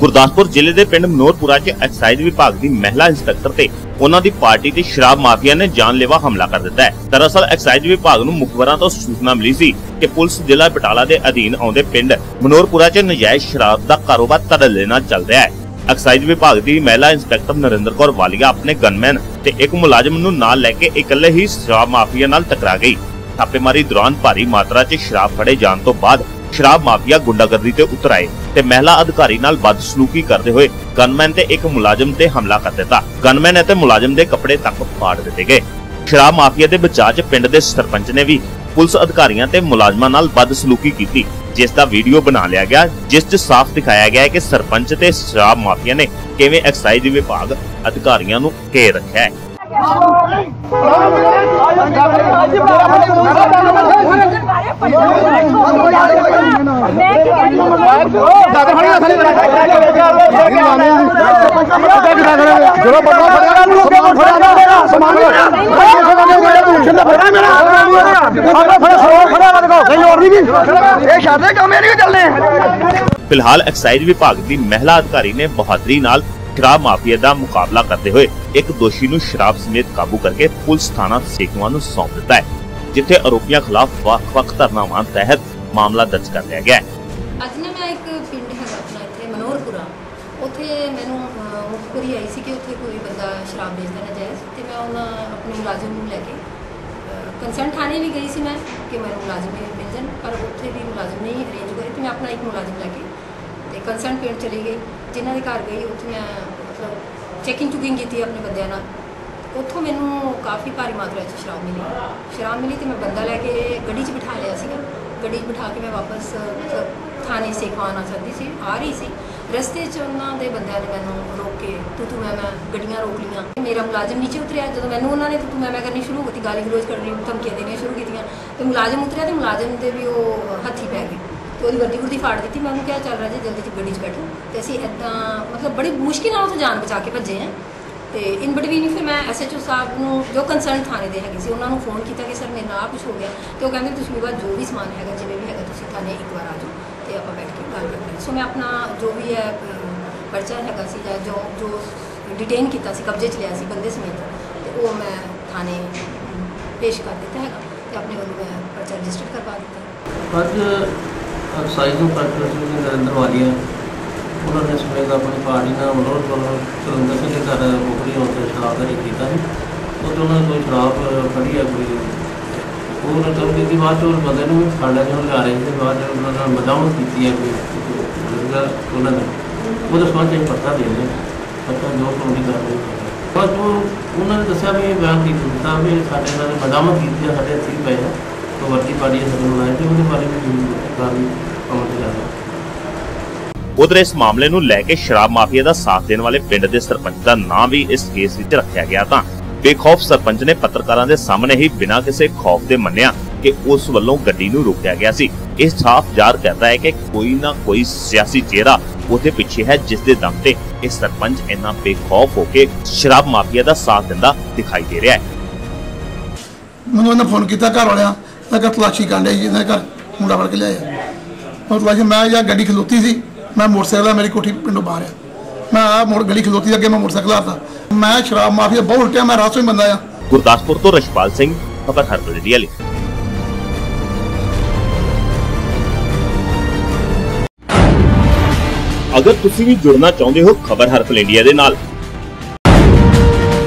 ਗੁਰਦਾਸਪੁਰ ਜ਼ਿਲ੍ਹੇ ਦੇ ਪਿੰਡ ਮਨੋਰਪੁਰਾ 'ਚ ਐਕਸਾਈਜ਼ ਵਿਭਾਗ ਦੀ ਮਹਿਲਾ ਇੰਸਪੈਕਟਰ ਤੇ ਉਹਨਾਂ ਦੀ ਪਾਰਟੀ ਤੇ ਸ਼ਰਾਬ ਮਾਫੀਆ ਨੇ ਜਾਨਲੇਵਾ ਹਮਲਾ ਕਰ ਦਿੱਤਾ ਹੈ। ਦਰਅਸਲ ਐਕਸਾਈਜ਼ ਵਿਭਾਗ ਨੂੰ ਮੁਖਬਰਾਂ ਤੋਂ ਸੂਚਨਾ ਮਿਲੀ ਸੀ ਕਿ ਪੁਲਿਸ ਜ਼ਿਲ੍ਹਾ ਬਟਾਲਾ ਦੇ ਅਧੀਨ ਆਉਂਦੇ ਪਿੰਡ ਮਨੋਰਪੁਰਾ 'ਚ ਨਜਾਇਜ਼ ਸ਼ਰਾਬ ਦਾ ਕਾਰੋਬਾਰ ਧੜੱਲੇ ਨਾਲ ਚੱਲ ਰਿਹਾ ਹੈ। ਐਕਸਾਈਜ਼ ਵਿਭਾਗ ਦੀ ਮਹਿਲਾ ਇੰਸਪੈਕਟਰ ਨਰਿੰਦਰ ਕੌਰ ਵਾਲੀਆ ਆਪਣੇ ਗਨਮੈਨ ਤੇ ਇੱਕ ਮੁਲਾਜ਼ਮ ਨੂੰ ਨਾਲ ਲੈ ਕੇ ਇਕੱਲੇ ਹੀ ਸ਼ਰਾਬ ਮਾਫੀਆ ਨਾਲ ਟਕਰਾ ਗਈ। ਛਾਪੇਮਾਰੀ ਦੌਰਾਨ ਭਾਰੀ ਮਾਤਰਾ 'ਚ ਸ਼ਰਾਬ ਫੜੇ ਜਾਣ ਤੋਂ ਬਾਅਦ ਸ਼ਰਾਬ ਮਾਫੀਆ ਗੁੰਡਾਗਰਦੀ ਤੇ ਉਤਰ ਆਏ ਤੇ ਮਹਿਲਾ ਅਧਿਕਾਰੀ ਨਾਲ ਬਦਸਲੂਕੀ ਕਰਦੇ ਹੋਏ ਗਨਮੈਨ ਤੇ ਇੱਕ ਮੁਲਾਜ਼ਮ ਤੇ ਹਮਲਾ ਕਰ ਦਿੱਤਾ। ਗਨਮੈਨ ਅਤੇ ਮੁਲਾਜ਼ਮ ਦੇ ਕੱਪੜੇ ਤੱਕ ਪਾੜ ਦਿੱਤੇ ਗਏ। ਸ਼ਰਾਬ ਮਾਫੀਆ ਦੇ ਬਚਾਅ 'ਚ ਪਿੰਡ ਦੇ ਸਰਪੰਚ ਨੇ ਵੀ ਪੁਲਿਸ ਅਧਿਕਾਰੀਆਂ ਤੇ ਮੁਲਾਜ਼ਮਾਂ ਨਾਲ ਬਦਸਲੂਕੀ ਕੀਤੀ, ਜਿਸ ਦਾ ਵੀਡੀਓ ਬਣਾ ਲਿਆ ਗਿਆ, ਜਿਸ 'ਚ ਸਾਫ਼ ਦਿਖਾਇਆ ਗਿਆ ਹੈ ਕਿ ਸਰਪੰਚ ਤੇ ਸ਼ਰਾਬ ਮਾਫੀਆ ਨੇ ਕਿਵੇਂ ਐਕਸਾਈਜ਼ ਵਿਭਾਗ ਅਧਿਕਾਰੀਆਂ ਨੂੰ ਘੇਰ ਰੱਖਿਆ ਹੈ। ਜਦੋਂ ਬੰਦਾ ਫੜਿਆ ਨੂੰ ਸਮਾਨ ਫੜਿਆ ਮੇਰਾ ਸਮਾਨ ਛਿੰਦਾ ਫੜਿਆ ਮੇਰਾ ਆਪਣਾ ਫੜਿਆ ਸਮਾਨ ਫੜਿਆ ਨਾ ਦੇਖੋ ਨਹੀਂ ਹੋਰ ਨਹੀਂ ਇਹ ਸ਼ਾਦੇ ਕੰਮ ਇਹ ਨਹੀਂ ਚੱਲਣੇ ਫਿਲਹਾਲ ਐਕਸਾਈਜ਼ ਵਿਭਾਗ ਦੀ ਮਹਿਲਾ ਅਧਿਕਾਰੀ ਨੇ ਬਹਾਦਰੀ ਨਾਲ ਸ਼ਰਾਬ ਮਾਫੀਆ ਦਾ ਮੁਕਾਬਲਾ ਕਰਦੇ ਹੋਏ ਇੱਕ ਦੋਸ਼ੀ ਨੂੰ ਸ਼ਰਾਬ ਸਮੇਤ ਕਾਬੂ ਕਰਕੇ ਪੁਲਿਸ ਥਾਣਾ ਸੇਖਵਾਂ ਨੂੰ ਸੌਂਪ ਦਿੱਤਾ ਹੈ, ਜਿੱਥੇ ਆਰੋਪੀਆਂ ਖਿਲਾਫ ਵੱਖ-ਵੱਖ ਧਰਨਾਵਾਂ ਤਹਿਤ ਮਾਮਲਾ ਦਰਜ ਕਰ ਲਿਆ ਗਿਆ ਹੈ। ਅੱਜ ਨਾ ਮੈਂ ਇੱਕ ਪਿੰਡ ਹੈਗਾ ਆਪਣਾ ਇੱਥੇ, ਮਨੋਹਰਪੁਰਾ। ਉੱਥੇ ਮੈਨੂੰ ਮੁਖਬਰੀ ਆਈ ਸੀ ਕਿ ਉੱਥੇ ਕੋਈ ਬੰਦਾ ਸ਼ਰਾਬ ਵੇਚਦਾ ਨਜਾਇਜ਼, ਤੇ ਮੈਂ ਉਹਨਾਂ, ਆਪਣੇ ਮੁਲਾਜ਼ਮ ਨੂੰ ਲੈ ਕੇ ਕੰਸਰਨ ਥਾਣੇ ਵੀ ਗਈ ਸੀ ਮੈਂ ਕਿ ਮੈਨੂੰ ਮੁਲਾਜ਼ਮ ਮਿਲ ਜਾਣ, ਪਰ ਉੱਥੇ ਵੀ ਮੁਲਾਜ਼ਮ ਨਹੀਂ ਅਰੇਂਜ ਹੋਏ ਤੇ ਮੈਂ ਆਪਣਾ ਇੱਕ ਮੁਲਾਜ਼ਮ ਲੈ ਕੇ ਤੇ ਕੰਸਰਨ ਪਿੰਡ ਚਲੀ ਗਈ। ਜਿਨ੍ਹਾਂ ਦੇ ਘਰ ਗਈ, ਉੱਥੇ ਮੈਂ, ਮਤਲਬ ਚੈਕਿੰਗ ਚੁਕਿੰਗ ਕੀਤੀ ਆਪਣੇ ਬੰਦਿਆਂ ਨਾਲ। ਉੱਥੋਂ ਮੈਨੂੰ ਕਾਫੀ ਭਾਰੀ ਮਾਤਰਾ 'ਚ ਸ਼ਰਾਬ ਮਿਲੀ। ਸ਼ਰਾਬ ਮਿਲੀ ਤੇ ਮੈਂ ਬੰਦਾ ਲੈ ਕੇ ਗੱਡੀ 'ਚ ਬਿਠਾ ਲਿਆ ਸੀਗਾ। ਗੱਡੀ 'ਚ ਬਿਠਾ ਕੇ ਮੈਂ ਵਾਪਸ, ਮਤਲਬ ਥਾਣੇ ਸੇਖਵਾਂ ਆ ਸਕਦੀ ਸੀ, ਆ ਰਹੀ ਸੀ। ਰਸਤੇ 'ਚ ਉਹਨਾਂ ਦੇ ਬੰਦਿਆਂ ਨੇ ਮੈਨੂੰ ਰੋਕ ਕੇ, ਤੂੰ ਤੂੰ ਮੈਂ ਮੈਂ ਗੱਡੀਆਂ ਰੋਕ ਲੀਆਂ ਮੇਰਾ ਮੁਲਾਜ਼ਮ ਨੀਚੇ ਉਤਰਿਆ। ਜਦੋਂ ਮੈਨੂੰ ਉਹਨਾਂ ਨੇ ਤੂੰ ਤੂੰ ਮੈਂ ਮੈਂ ਕਰਨੀ ਸ਼ੁਰੂ ਕੀਤੀ, ਗਾਲੀ ਗਲੋਚ ਕਰਨੀ, ਧਮਕੀਆਂ ਦੇਣੀਆਂ ਸ਼ੁਰੂ ਕੀਤੀਆਂ। ਤੇ ਮੁਲਾਜ਼ਮ ਉਤਰਿਆ ਤੇ ਮੁਲਾਜ਼ਮ ਤੇ ਵੀ ਉਹ ਹੱਥੀ ਪੈ ਗਏ। ਤੇ ਉਹਦੀ ਵਰਦੀ ਵਰਦੀ ਫਾੜ ਦਿੱਤੀ। ਮੈਂ ਉਹਨੂੰ ਕਿਹਾ, ਚੱਲ ਰਾਜੇ, ਜਲਦੀ ਚ ਗੱਡੀ 'ਚ ਬੈਠੋ। ਤੇ ਅਸੀਂ ਐਦਾਂ ਮਤਲਬ ਬੜੀ ਮੁਸ਼ਕਿਲ ਨਾਲ ਉੱਥੇ ਜਾਨ ਬਚਾ ਕੇ ਭੱਜੇ ਆ। ਤੇ ਇਨ ਬਿਟਵੀਨ ਫਿਰ ਮੈਂ ਐਸਐਚਓ ਸਾਹਿਬ ਨੂੰ, ਜੋ ਕੰਸਰਨ ਥਾਣੇ ਦੇ ਹੈਗੇ ਸੀ, ਉਹਨਾਂ ਨੂੰ ਫੋਨ ਕੀਤਾ ਕਿ, ਸਰ, ਮੇਰੇ ਨਾਲ ਆਹ ਕੁਝ ਹੋ ਗਿਆ। ਤੇ ਉਹ ਕਹਿੰਦੇ, ਤੁਸੀਂ ਬਾਅਦ ਜੋ ਵੀ ਸਮਾਨ ਹੈਗਾ, ਜਿਵੇਂ ਵੀ ਹੈਗਾ, ਤੁਸੀਂ ਥਾਣੇ ਇੱਕ ਵਾਰ ਆ ਜਾਓ ਤੇ ਆਪਾਂ ਬੈਠ ਕੇ ਗੱਲ ਕਰਦੇ ਹਾਂ ਸੋ ਮੈਂ ਆਪਣਾ ਜੋ ਵੀ ਹੈ ਪਰਚਾ ਹੈਗਾ ਸੀ ਜਾਂ ਜੋ ਜੋ ਡਿਟੇਨ ਕੀਤਾ ਸੀ, ਕਬਜ਼ੇ 'ਚ ਲਿਆ ਸੀ ਬੰਦੇ ਸਮੇਤ, ਤੇ ਉਹ ਮੈਂ ਥਾਣੇ ਪੇਸ਼ ਕਰ ਦਿੱਤਾ ਹੈਗਾ ਤੇ ਆਪਣੇ ਵੱਲੋਂ ਮੈਂ ਪਰਚਾ ਰਜਿਸਟਰ ਕਰਵਾ ਦਿੱਤਾ। ਅੱਜ ਸਾਈਜ਼ ਨੂੰ ਕੰਟਰੋਲ ਨਰਿੰਦਰ ਵਾਲੀਆ, ਉਹਨਾਂ ਨੇ ਸਮੇਤ ਆਪਣੀ ਪਾਰਟੀ ਨਾਲ ਮਨੋਜ ਵੱਲੋਂ ਸੁਰਿੰਦਰ ਸਿੰਘ ਦੇ ਘਰ ਮੁਖਰੀ ਉੱਤੇ ਸ਼ਰਾਬ ਦਾ ਰੇਟ ਕੀਤਾ ਸੀ। ਉੱਥੇ ਉਹਨਾਂ ਨੇ ਕੋਈ ਸ਼ਰਾਬ ਫੜੀ ਆ ਕੋਈ, ਉਹ ਨਾ ਚੌਕੀ ਦੀ ਬਾਅਦ 'ਚ ਉਹ ਬੰਦੇ ਨੂੰ ਵੀ ਫੜ ਲਿਆ ਰਹੇ ਸੀ, ਬਾਅਦ 'ਚ ਉਹਨਾਂ ਨਾਲ ਮਦਾਮਤ ਕੀਤੀ ਹੈ ਕੋਈ ਜਿਹੜਾ ਉਹਨਾਂ ਨੇ। ਉਹਦੇ ਸੰਬੰਧ 'ਚ ਅਸੀਂ ਦੇ ਰਹੇ ਪੱਤਾ ਜੋ ਕਰ ਰਹੇ ਬਸ ਉਹ, ਉਹਨਾਂ ਨੇ ਦੱਸਿਆ ਵੀ ਇਹ ਬਿਆਨ ਕੀ ਦਿੱਤਾ, ਵੀ ਸਾਡੇ ਨਾਲ ਮਦਾਮਤ ਕੀਤੀ ਹੈ ਸਾਡੇ ਹੱਥੀਂ ਪਏ ਬਣਾਇਆ ਤੇ ਉਹਦੇ ਬਾਰੇ ਵੀ ਜ਼ਰੂਰ ਅਮਲ ਉਧਰ ਇਸ ਮਾਮਲੇ ਨੂੰ ਲੈ ਕੇ ਸ਼ਰਾਬ ਮਾਫੀਆ ਦਾ ਸਾਥ ਦੇਣ ਵਾਲੇ ਪਿੰਡ ਦੇ ਸਰਪੰਚ ਦਾ ਨਾਂ ਵੀ ਇਸ ਕੇਸ ਵਿੱਚ ਰੱਖਿਆ ਗਿਆ ਤਾਂ ਬੇਖੌਫ ਸਰਪੰਚ ਨੇ ਪੱਤਰਕਾਰਾਂ ਦੇ ਸਾਹਮਣੇ ਹੀ ਬਿਨਾਂ ਕਿਸੇ ਖੌਫ ਦੇ ਮੰਨਿਆ ਕਿ ਉਸ ਵੱਲੋਂ ਗੱਡੀ ਨੂੰ ਰੋਕਿਆ ਗਿਆ ਸੀ। ਇਹ ਸਾਫ਼ ਜ਼ਾਹਰ ਕਰਦਾ ਹੈ ਕਿ ਕੋਈ ਨਾ ਕੋਈ ਸਿਆਸੀ ਚਿਹਰਾ ਉਹਦੇ ਪਿੱਛੇ ਹੈ ਜਿਸ ਦੇ ਦਮ ਤੇ ਇਹ ਸਰਪੰਚ ਇੰਨਾ ਬੇਖੌਫ ਹੋ ਕੇ ਸ਼ਰਾਬ ਮਾਫੀਆ ਦਾ ਸਾਥ ਦਿੰਦਾ ਦਿਖਾਈ ਦੇ ਰਿਹਾ ਹੈ। ਮੈਨੂੰ ਉਹਨਾਂ ਫੋਨ ਕੀਤਾ ਘਰ ਵਾਲਿਆਂ ਮੈਂ ਕਿਹਾ ਤਲਾਸ਼ੀ ਕਰਨ ਲਈ ਜਿਹਨਾਂ ਘਰ ਮੁੰਡਾ ਫੜ ਕੇ ਲਿਆਇਆ। ਉਹ ਤਲਾਸ਼ੀ, ਮੈਂ ਜਾਂ ਗੱਡੀ ਖਲੋਤੀ ਸੀ, ਮੈਂ ਮੋਟਰਸਾਈਕਲ ਆ, ਮੇਰੀ ਕੋਠੀ ਪਿੰਡੋਂ ਬਾਹਰ ਆ। ਮੈਂ ਆ ਮੋੜ ਗਲੀ ਖਲੋਤੀ ਅੱਗੇ ਮੈਂ ਮੋਟਰਸਾਈਕਲ ਆਤਾ ਮੈਂ ਸ਼ਰਾਬ ਮਾਫੀਆ ਬਹੁਤ ਉਲਟਿਆ ਮੈਂ ਰਾਸੋਂ ਹੀ ਬੰਦਾ ਆ। ਗੁਰਦਾਸਪੁਰ ਤੋਂ ਰਸ਼ਪਾਲ ਸਿੰਘ ਖਬਰ ਹਰਪ੍ਰੀਤ ਲਈ ਅਗਰ ਤੁਸੀਂ ਵੀ ਜੁੜਨਾ ਚਾਹੁੰਦੇ ਹੋ ਖਬਰ ਹਰਪਲ ਇੰਡੀਆ ਦੇ ਨਾਲ